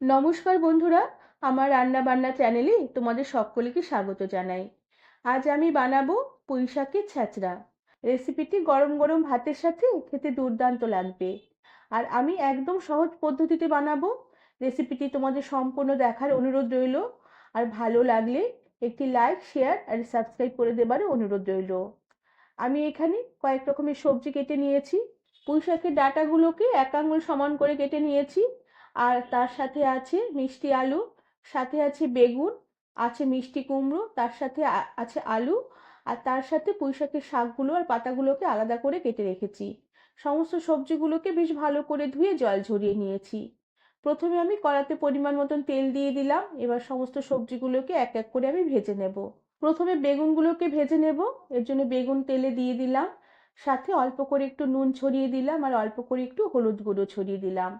নমস্কার বন্ধুরা, আমার রান্না বান্না চ্যানেলে তোমাদের সকলকে স্বাগত জানাই। আজ আমি বানাবো পুঁই শাকের ছ্যাঁচড়া রেসিপিটি গরম গরম ভাতের সাথে খেতে দুর্দান্ত লাগবে। আর আমি একদম সহজ পদ্ধতিতে বানাবো। রেসিপিটি তোমাদের সম্পূর্ণ দেখার অনুরোধ রইল। আর ভালো লাগলে একটি লাইক, শেয়ার আর সাবস্ক্রাইব করে দেবার অনুরোধ রইল। আমি এখানে কয়েক রকমের সবজি কেটে নিয়েছি। পুঁই শাকের ডাঁটাগুলোকে এক আঙুল সমান করে কেটে নিয়েছি। আর তার সাথে আছে মিষ্টি আলু, সাথে আছে বেগুন, আছে মিষ্টি কুমড়ো, তার সাথে আছে আলু, আর তার সাথে পুঁই শাকের শাকগুলো আর পাতাগুলোকে আলাদা করে কেটে রেখেছি। সমস্ত সবজিগুলোকে বেশ ভালো করে ধুয়ে জল ঝরিয়ে নিয়েছি। প্রথমে আমি কড়াতে পরিমাণ মতন তেল দিয়ে দিলাম, এবার সমস্ত সবজিগুলোকে এক এক করে আমি ভেজে নেব। প্রথমে বেগুনগুলোকে ভেজে নেব, এর জন্য বেগুন তেলে দিয়ে দিলাম, সাথে অল্প করে একটু নুন ছড়িয়ে দিলাম, আর অল্প করে একটু হলুদ গুঁড়ো ছড়িয়ে দিলাম।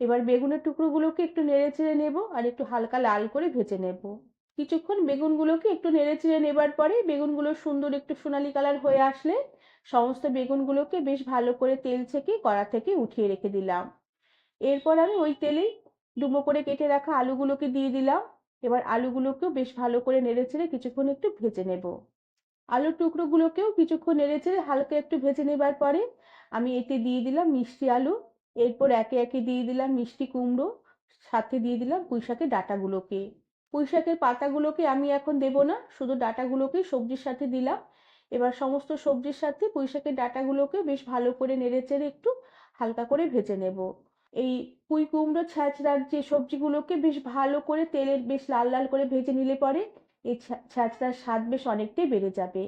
এবার বেগুনের টুকরোগুলোকে একটু নেড়ে চেড়ে নেব আর একটু হালকা লাল করে ভেজে নেব। কিছুক্ষণ বেগুনগুলোকে একটু নেড়ে চেড়ে নেবার পরে বেগুনগুলো সুন্দর একটু সোনালি কালার হয়ে আসলে সমস্ত বেগুনগুলোকে বেশ ভালো করে তেল ছেঁকে কড়া থেকে উঠিয়ে রেখে দিলাম। এরপর আমি ওই তেলেই ডুমো করে কেটে রাখা আলুগুলোকে দিয়ে দিলাম। এবার আলুগুলোকেও বেশ ভালো করে নেড়ে চেড়ে কিছুক্ষণ একটু ভেজে নেব। আলুর টুকরোগুলোকেও কিছুক্ষণ নেড়ে চেড়ে হালকা একটু ভেজে নেবার পরে আমি এতে দিয়ে দিলাম মিষ্টি আলু। এরপর একে একে দিয়ে দিলাম মিষ্টি কুমড়ো, সাথে দিয়ে দিলাম পুঁই শাকের ডাঁটাগুলোকে। পুঁই শাকের পাতাগুলোকে আমি এখন দেব না, শুধু ডাঁটাগুলোকেই সবজির সাথে দিলাম। এবার সমস্ত সবজির সাথে পুঁই শাকের ডাঁটাগুলোকে বেশ ভালো করে নেড়ে চেড়ে একটু হালকা করে ভেজে নেব। এই পুঁই কুমড়ো ছ্যাঁচড়ার যে সবজিগুলোকে বেশ ভালো করে তেলে বেশ লাল লাল করে ভেজে নিলে পরে এই ছ্যাঁচড়ার স্বাদ বেশ অনেকটাই বেড়ে যাবে।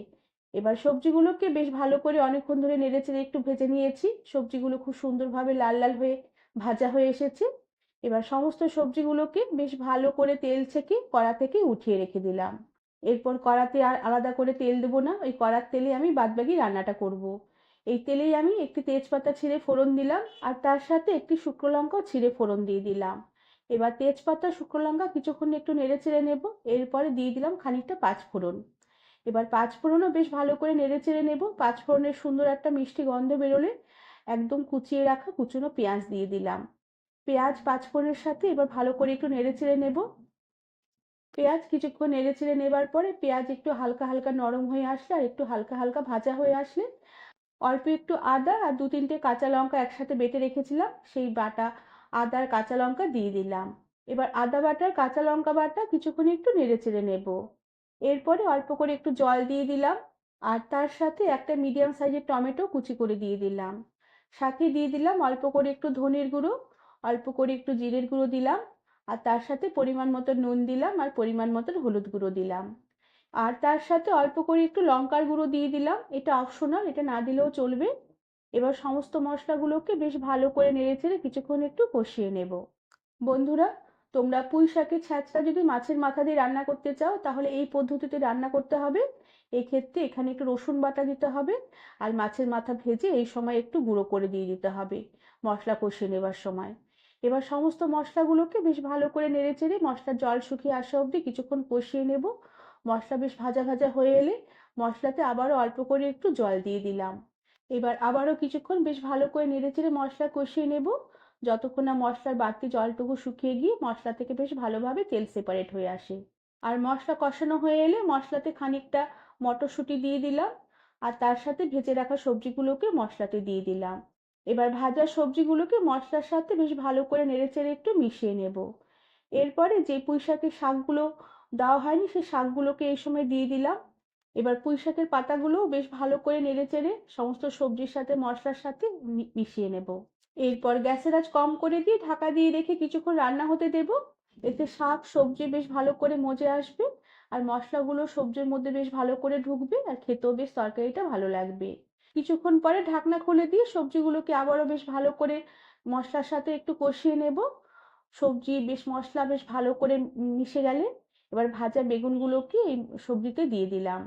এবার সবজিগুলোকে বেশ ভালো করে অনেকক্ষণ ধরে নেড়ে চেড়ে একটু ভেজে নিয়েছি। সবজিগুলো খুব সুন্দরভাবে লাল লাল হয়ে ভাজা হয়ে এসেছে। এবার সমস্ত সবজিগুলোকে বেশ ভালো করে তেল ছেঁকে কড়া থেকে উঠিয়ে রেখে দিলাম। এরপর কড়াতে আর আলাদা করে তেল দেবো না, ওই কড়ার তেলে আমি বাদবাকি রান্নাটা করব। এই তেলেই আমি একটি তেজপাতা ছিঁড়ে ফোড়ন দিলাম আর তার সাথে একটি শুকনো লঙ্কাও ছিঁড়ে ফোড়ন দিয়ে দিলাম। এবার তেজপাতা, শুকনো লঙ্কা কিছুক্ষণ একটু নেড়ে চেড়ে নেব। এরপরে দিয়ে দিলাম খানিকটা পাঁচ ফোড়ন এবার পাঁচ ফোড়নও বেশ ভালো করে নেড়ে চেড়ে নেব। পাঁচ ফোড়নের সুন্দর একটা মিষ্টি গন্ধ বেরোলে একদম কুচিয়ে রাখা কুচনো পেঁয়াজ দিয়ে দিলাম। পেঁয়াজ পাঁচ ফোড়নের সাথে এবার ভালো করে একটু নেড়ে চেড়ে নেব। পেঁয়াজ কিছুক্ষণ নেড়ে চেড়ে নেবার পরে পেঁয়াজ একটু হালকা হালকা নরম হয়ে আসলে আর একটু হালকা হালকা ভাজা হয়ে আসলে অল্প একটু আদা আর দু তিনটে কাঁচা লঙ্কা একসাথে বেটে রেখেছিলাম, সেই বাটা আদার কাঁচা লঙ্কা দিয়ে দিলাম। এবার আদা বাটার কাঁচা লঙ্কা বাটা কিছুক্ষণ একটু নেড়ে চেড়ে নেব। এরপরে অল্প করে একটু জল দিয়ে দিলাম, আর তার সাথে একটা মিডিয়াম সাইজের টমেটো কুচি করে দিয়ে দিলাম। সাথে দিয়ে দিলাম অল্প করে একটু ধনের গুঁড়ো, অল্প করে একটু জিরের গুঁড়ো দিলাম, আর তার সাথে পরিমাণ মতো নুন দিলাম, আর পরিমাণ মতো হলুদ গুঁড়ো দিলাম। আর তার সাথে অল্প করে একটু লঙ্কার গুঁড়ো দিয়ে দিলাম, এটা অপশনাল এটা না দিলেও চলবে। এবার সমস্ত মশলাগুলোকে বেশ ভালো করে নেড়ে চেড়ে কিছুক্ষণ একটু কষিয়ে নেব। বন্ধুরা তোমরা পুঁই শাকের ছ্যাঁচটা যদি মাছের মাথা দিয়ে রান্না করতে চাও, তাহলে এই পদ্ধতিতে রান্না করতে হবে। এক্ষেত্রে এখানে একটু রসুন বাটা দিতে হবে আর মাছের মাথা ভেজে এই সময় একটু গুঁড়ো করে দিয়ে দিতে হবে মশলা কষিয়ে নেবার সময়। এবার সমস্ত মশলাগুলোকে বেশ ভালো করে নেড়ে চেড়ে মশলার জল শুকিয়ে আসা অবধি কিছুক্ষণ কষিয়ে নেব। মশলা বেশ ভাজা ভাজা হয়ে এলে মশলাতে আবারও অল্প করে একটু জল দিয়ে দিলাম। এবার আবারও কিছুক্ষণ বেশ ভালো করে নেড়ে চেড়ে মশলা কষিয়ে নেব। যতক্ষণ না মশলার বাড়তি জলটুকু শুকিয়ে গিয়ে মশলা থেকে বেশ ভালোভাবে তেল সেপারেট হয়ে আসে। আর মশলা কষানো হয়ে এলে মশলাতে খানিকটা মটরশুঁটি দিয়ে দিলাম আর তার সাথে ভেজে রাখা সবজিগুলোকে মশলাতে দিয়ে দিলাম। এবার ভাজা সবজিগুলোকে মশলার সাথে বেশ ভালো করে নেড়ে চেড়ে একটু মিশিয়ে নেব। এরপরে যে পুঁই শাকের শাকগুলো দেওয়া হয়নি সেই শাকগুলোকে এই সময় দিয়ে দিলাম। এবার পুঁই শাকের পাতাগুলোও বেশ ভালো করে নেড়ে চেড়ে সমস্ত সবজির সাথে মশলার সাথে মিশিয়ে নেব। এরপর গ্যাসের আঁচ কম করে দিয়ে ঢাকা দিয়ে রেখে কিছুক্ষণ রান্না হতে দেব। এতে শাক, সবজি বেশ ভালো করে মজে আসবে আর মশলাগুলো সবজির মধ্যে বেশ ভালো করে ঢুকবে আর খেতেও বেশ তরকারিটা ভালো লাগবে। কিছুক্ষণ পরে ঢাকনা খুলে দিয়ে সবজিগুলোকে আবারও বেশ ভালো করে মশলার সাথে একটু কষিয়ে নেব। সবজি বেশ মশলা বেশ ভালো করে মিশে গেলে এবার ভাজা বেগুনগুলোকে এই সবজিতে দিয়ে দিলাম।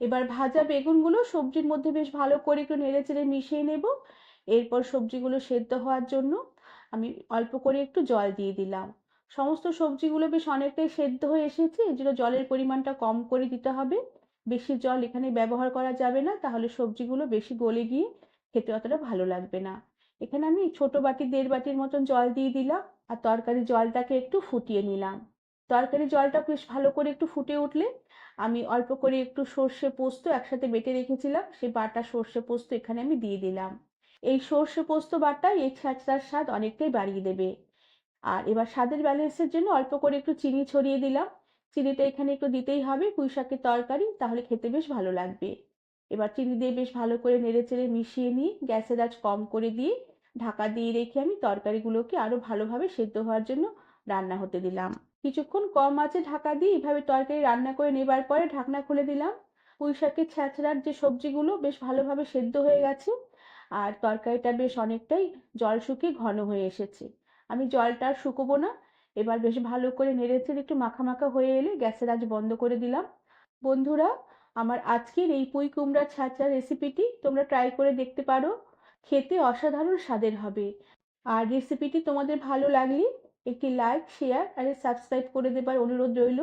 এবার ভাজা বেগুনগুলো সবজির মধ্যে বেশ ভালো করে একটু নেড়ে চেড়ে মিশিয়ে নেব। এরপর সবজিগুলো সেদ্ধ হওয়ার জন্য আমি অল্প করে একটু জল দিয়ে দিলাম। সমস্ত সবজিগুলো বেশ অনেকটাই সেদ্ধ হয়ে এসেছে, এই জন্য জলের পরিমাণটা কম করে দিতে হবে। বেশি জল এখানে ব্যবহার করা যাবে না, তাহলে সবজিগুলো বেশি গলে গিয়ে খেতে অতটা ভালো লাগবে না। এখানে আমি ছোট বাটি, দেড় বাটির মতন জল দিয়ে দিলাম, আর তরকারি জলটাকে একটু ফুটিয়ে নিলাম। তরকারি জলটা বেশ ভালো করে একটু ফুটে উঠলে আমি অল্প করে একটু সর্ষে পোস্ত একসাথে বেটে রেখেছিলাম, সেই বাটা সর্ষে পোস্ত এখানে আমি দিয়ে দিলাম। এই সর্ষে পোস্ত বাটা এই ছ্যাঁচড়ার স্বাদ অনেকটাই বাড়িয়ে দেবে। আর এবার স্বাদের ব্যালেন্সের জন্য অল্প করে একটু চিনি ছড়িয়ে দিলাম। চিনিটা এখানে একটু দিতেই হবে, পুঁই শাকের তরকারি, তাহলে খেতে বেশ ভালো লাগবে। এবার চিনি দিয়ে বেশ ভালো করে নেড়ে চেড়ে মিশিয়ে নিয়ে গ্যাসের আঁচ কম করে দিয়ে ঢাকা দিয়ে রেখে আমি তরকারিগুলোকে আরও ভালোভাবে সেদ্ধ হওয়ার জন্য রান্না হতে দিলাম। কিছুক্ষণ কম আঁচে ঢাকা দিয়ে এভাবে তরকারি রান্না করে নেবার পরে ঢাকনা খুলে দিলাম। পুঁই শাকের ছ্যাঁচড়ার যে সবজিগুলো বেশ ভালোভাবে সেদ্ধ হয়ে গেছে। আর তরকারিটা বেশ অনেকটাই জল শুকিয়ে ঘন হয়ে এসেছে। আমি জলটা আর শুকোবো না। এবার বেশ ভালো করে নেড়েচেড়ে একটু মাখা মাখা হয়ে এলে গ্যাসের আঁচ বন্ধ করে দিলাম। বন্ধুরা, আমার আজকের এই পুঁই কুমড়ার ছাঁচড়া রেসিপিটি তোমরা ট্রাই করে দেখতে পারো। খেতে অসাধারণ স্বাদের হবে। আর রেসিপিটি তোমাদের ভালো লাগলে একটি লাইক শেয়ার আর সাবস্ক্রাইব করে দেবার অনুরোধ রইল।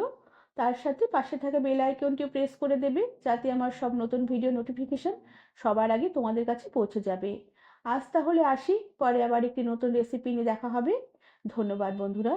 তার সাথে পাশে থাকা বেল আইকনটিও প্রেস করে দেবে, যাতে আমার সব নতুন ভিডিও নোটিফিকেশন সবার আগে তোমাদের কাছে পৌঁছে যাবে। আজ তাহলে আসি, পরে আবার একটি নতুন রেসিপি নিয়ে দেখা হবে। ধন্যবাদ বন্ধুরা।